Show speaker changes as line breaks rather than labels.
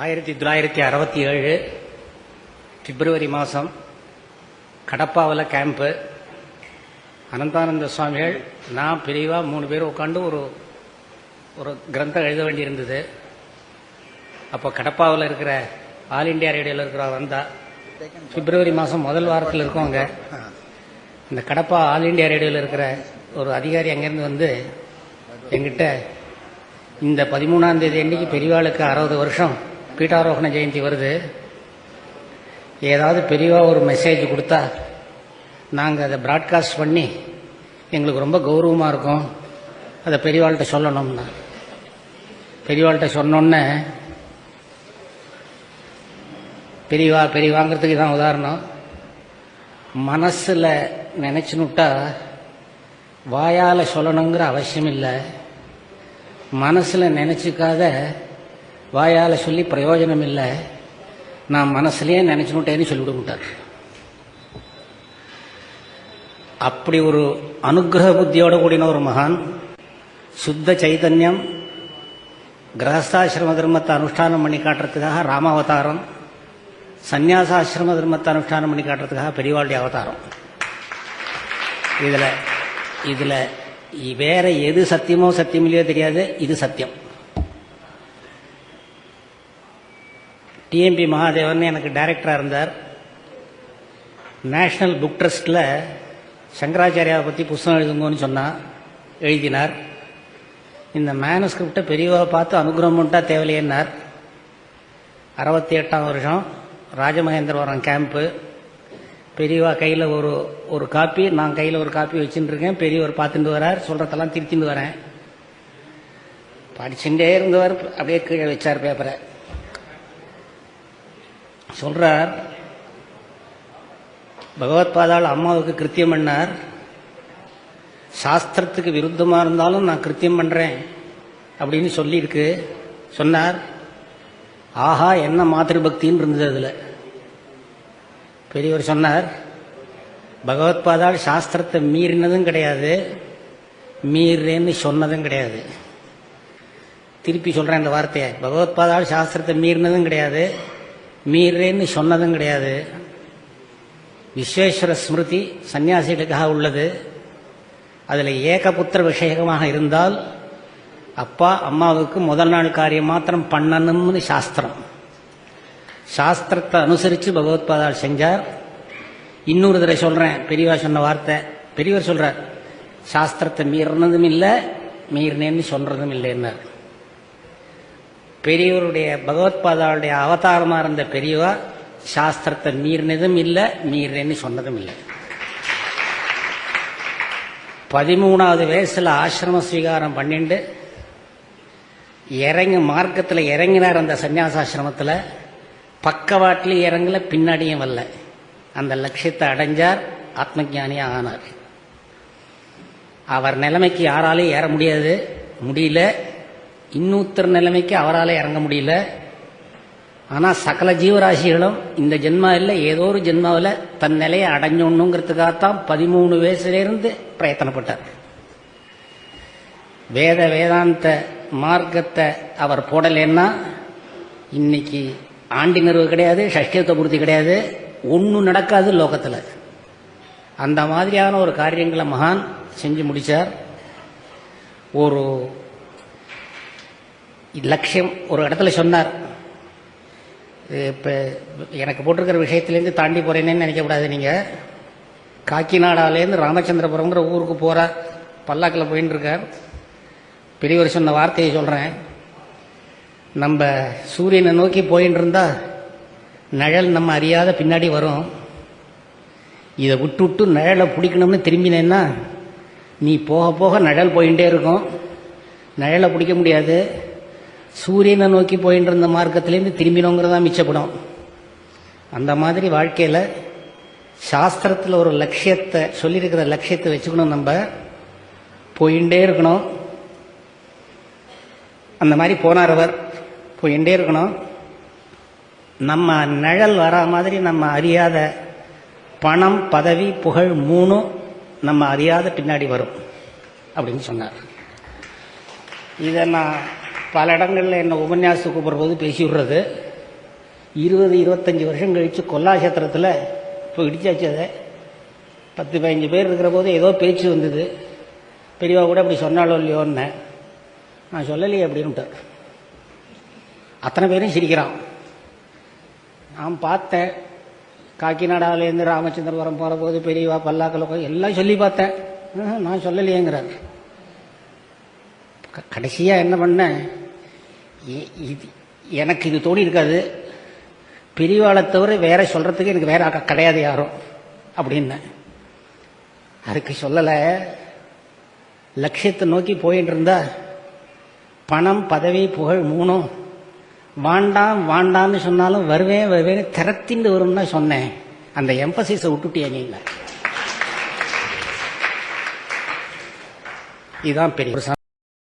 ஆயிரத்தி தொள்ளாயிரத்தி அறுபத்தி ஏழு பிப்ரவரி மாதம் கடப்பாவில் கேம்ப்பு அனந்தானந்த சுவாமிகள் நான் பிரிவாக மூணு பேர் உட்காந்து ஒரு ஒரு கிரந்தம் எழுத வேண்டியிருந்தது. அப்போ கடப்பாவில் இருக்கிற ஆல் இண்டியா ரேடியோவில் இருக்கிற வந்தா பிப்ரவரி மாதம் முதல் வாரத்தில் இருக்கோங்க இந்த கடப்பா ஆல் இண்டியா ரேடியோவில் இருக்கிற ஒரு அதிகாரி அங்கேருந்து வந்து எங்கிட்ட இந்த பதிமூணாம் தேதி அன்னைக்கு பெரியவாளுக்கு அறுபது வருஷம் பீட்டாரோகண ஜெயந்தி வருது. ஏதாவது பெரியவா ஒரு மெசேஜ் கொடுத்தா நாங்கள் அதை ப்ராட்காஸ்ட் பண்ணி எங்களுக்கு ரொம்ப கௌரவமாக இருக்கும். அதை பெரியவாள்கிட்ட சொல்லணும்னா. பெரியவாள்கிட்ட சொன்னோன்னே பெரியவா பெரியவாங்கிறதுக்கு தான் உதாரணம். மனசில் நினச்சினுட்டா வாயால் சொல்லணுங்கிற அவசியம் இல்லை. மனசில் நினச்சிக்காத வாயால் சொல்லி பிரயோஜனம் இல்லை நான் மனசுலயே நினச்சினுட்டேன்னு சொல்லிவிடுட்டார் அப்படி ஒரு அனுகிரக புத்தியோட கூடின ஒரு மகான் சுத்த சைதன்யம் கிரகஸ்தாசிரம தர்மத்தை அனுஷ்டானம் பண்ணி காட்டுறதுக்காக ராமாவதாரம் சந்யாசாசிரம தர்மத்தை அனுஷ்டானம் பண்ணி காட்டுறதுக்காக பெரியவாளுடைய அவதாரம். இதில் இதில் வேற எது சத்தியமோ சத்தியமில்லையோ தெரியாது இது சத்தியம். டிஎம்பி மகாதேவன் எனக்கு டைரக்டராக இருந்தார். நேஷனல் புக் ட்ரஸ்ட்டில் சங்கராச்சாரியாவை பற்றி புஸ்தகம் எழுதுங்கன்னு சொன்னால் எழுதினார். இந்த மேனஸ்கிரிப்டை பெரியவரை பார்த்து அனுகிரகம் பண்ணிட்டா தேவையில்லையன்னார் அறுபத்தி எட்டாம் வருஷம் ராஜமகேந்திரவரம் கேம்ப்பு பெரியவா கையில் ஒரு ஒரு காப்பி நான் கையில் ஒரு காப்பி வச்சுட்டு இருக்கேன் பெரியவர் பார்த்துட்டு வரார் சொல்கிறதெல்லாம் திருத்திட்டு வரேன். படிச்சுட்டே இருந்தவர் அப்படியே கீழே வச்சார் பேப்பரை சொல்றார் பகவத்பாதாள் அம்மாவுக்கு கிருத்தியம் பண்ணார். சாஸ்திரத்துக்கு விருத்தமாக இருந்தாலும் நான் கிருத்தியம் பண்ணுறேன் அப்படின்னு சொல்லியிருக்கு. சொன்னார். ஆஹா என்ன மாத்திருபக்தின்னு இருந்தது அதில். பெரியவர் சொன்னார் பகவத்பாதாள் சாஸ்திரத்தை மீறினதும் கிடையாது மீறேன்னு சொன்னதும் கிடையாது. திருப்பி சொல்கிறேன் இந்த வார்த்தையை. பகவத்பாதாள் சாஸ்திரத்தை மீறினதும் கிடையாது மீறேன்னு சொன்னதும் கிடையாது. விஸ்வேஸ்வர ஸ்மிருதி சன்னியாசிகளுக்காக உள்ளது. அதில் ஏகபுத்திர விஷயகமாக இருந்தால் அப்பா அம்மாவுக்கு முதல் நாள் காரியம் மாத்திரம் பண்ணணும்னு சாஸ்திரம். சாஸ்திரத்தை அனுசரித்து பகவத்பாதால் செஞ்சார். இன்னொரு தடவை சொல்கிறேன் பெரியவா சொன்ன வார்த்தை. பெரியவர் சொல்கிறார் சாஸ்திரத்தை மீறினதும் இல்லை மீறினேன்னு சொல்கிறதும் இல்லைன்னார். பெரியவருடைய பகவத்பாதாவுடைய அவதாரமாக இருந்த பெரியவா சாஸ்திரத்தை மீறினதும் இல்லை மீறினேன்னு சொன்னதும் இல்லை. பதிமூணாவது வயசில் ஆசிரம ஸ்வீகாரம் பண்ணிண்டு இறங்கி மார்க்கத்தில் இறங்கினார் அந்த சன்னியாசாசிரமத்தில் பக்கவாட்டிலையும் இறங்கல பின்னாடியும் வரல. அந்த லட்சியத்தை அடைஞ்சார் ஆத்மஜானியாக ஆனார். அவர் நிலைமைக்கு யாராலையும் ஏற முடியாது முடியல. இன்னூத்தர் நிலைமைக்கு அவரால் இறங்க முடியல. ஆனால் சகல ஜீவராசிகளும் இந்த ஜென்மா இல்லை ஏதோ ஒரு ஜென்மாவில் தன் நிலையை அடைஞ்சோணுங்கிறதுக்காகத்தான் பதிமூணு வயசுலேருந்து பிரயத்தனப்பட்டார். வேத வேதாந்த மார்க்கத்தை அவர் போடலைன்னா இன்னைக்கு ஆண்டி நிறுவு கிடையாது ஷஷ்டியத்தை பூர்த்தி கிடையாது ஒன்றும் நடக்காது லோகத்தில். அந்த மாதிரியான ஒரு காரியங்களை மகான் செஞ்சு முடித்தார் ஒரு லட்சியம் ஒரு இடத்துல சொன்னார். இப்போ எனக்கு போட்டிருக்கிற விஷயத்துலேருந்து தாண்டி போகிறேன்னு நினைக்கக்கூடாது நீங்கள் காக்கிநாடாலேருந்து ராமச்சந்திரபுரம்ங்கிற ஊருக்கு போகிறார் பல்லாக்கில் போயின்னு இருக்கார் பெரியவர் சொன்ன வார்த்தையை சொல்கிறேன் நம்ம சூரியனை நோக்கி போயின்னு இருந்தா நிழல் நம்ம அறியாத பின்னாடி வரும். இதை விட்டு விட்டு நிழலை பிடிக்கணும்னு திரும்பினேன்னா நீ போக போக நிழல் போயிட்டே இருக்கும். நிழலை பிடிக்க முடியாது. சூரியனை நோக்கி போயிட்டு இருந்த மார்க்கத்திலேருந்து திரும்பினோங்கிறதா மிச்சப்படும். அந்த மாதிரி வாழ்க்கையில் சாஸ்திரத்தில் ஒரு லட்சியத்தை சொல்லியிருக்கிற லட்சியத்தை வச்சுக்கணும் நம்ம. போயிட்டே இருக்கணும். அந்த மாதிரி போனார் அவர். போயிட்டே இருக்கணும். நம்ம நிழல் வரா மாதிரி நம்ம அறியாத பணம் பதவி புகழ் மூணும் நம்ம அறியாத பின்னாடி வரும். அப்படின்னு சொன்னார். இதை நான் பல இடங்களில் என்னை உபன்யாசத்துக்கு கூப்பிட்ற பேசி விடுறது இருபது இருபத்தஞ்சி வருஷம் கழித்து கொல்லாசத்திரத்தில் இப்போ இடிச்சாச்சு அதை. பத்து பதினஞ்சு பேர் இருக்கிற போது ஏதோ பேச்சு வந்தது. பெரியவா கூட அப்படி சொன்னாலோ இல்லையோன்னு. நான் சொல்லலையே அப்படின்ட்டார் அத்தனை பேரும் சிரிக்கிறான். நான் பார்த்தேன். காக்கிநாடாவிலேருந்து ராமச்சந்திரபுரம் போகிறபோது பெரியவா பல்லாக்கில் எல்லாம் சொல்லி பார்த்தேன். நான் சொல்லலையேங்கிறார். கடைசியாக என்ன பண்ணேன்? எனக்கு இது தோணி இருக்காது. பெரியவாளை தவிர வேற சொல்றதுக்கு எனக்கு வேற கிடையாது யாரும். அப்படின்னேன் அதுக்கு சொல்லலை. லட்சியத்தை நோக்கி போயிட்டு இருந்தா பணம் பதவி புகழ் மூணும் வாண்டாம் வாண்டான்னு சொன்னாலும் வருவேன் வருவேன்னு திறத்திண்டு வரும்னு சொன்னேன். அந்த எம்பசிஸை விட்டுட்டியா நீங்க இதுதான் பெரிய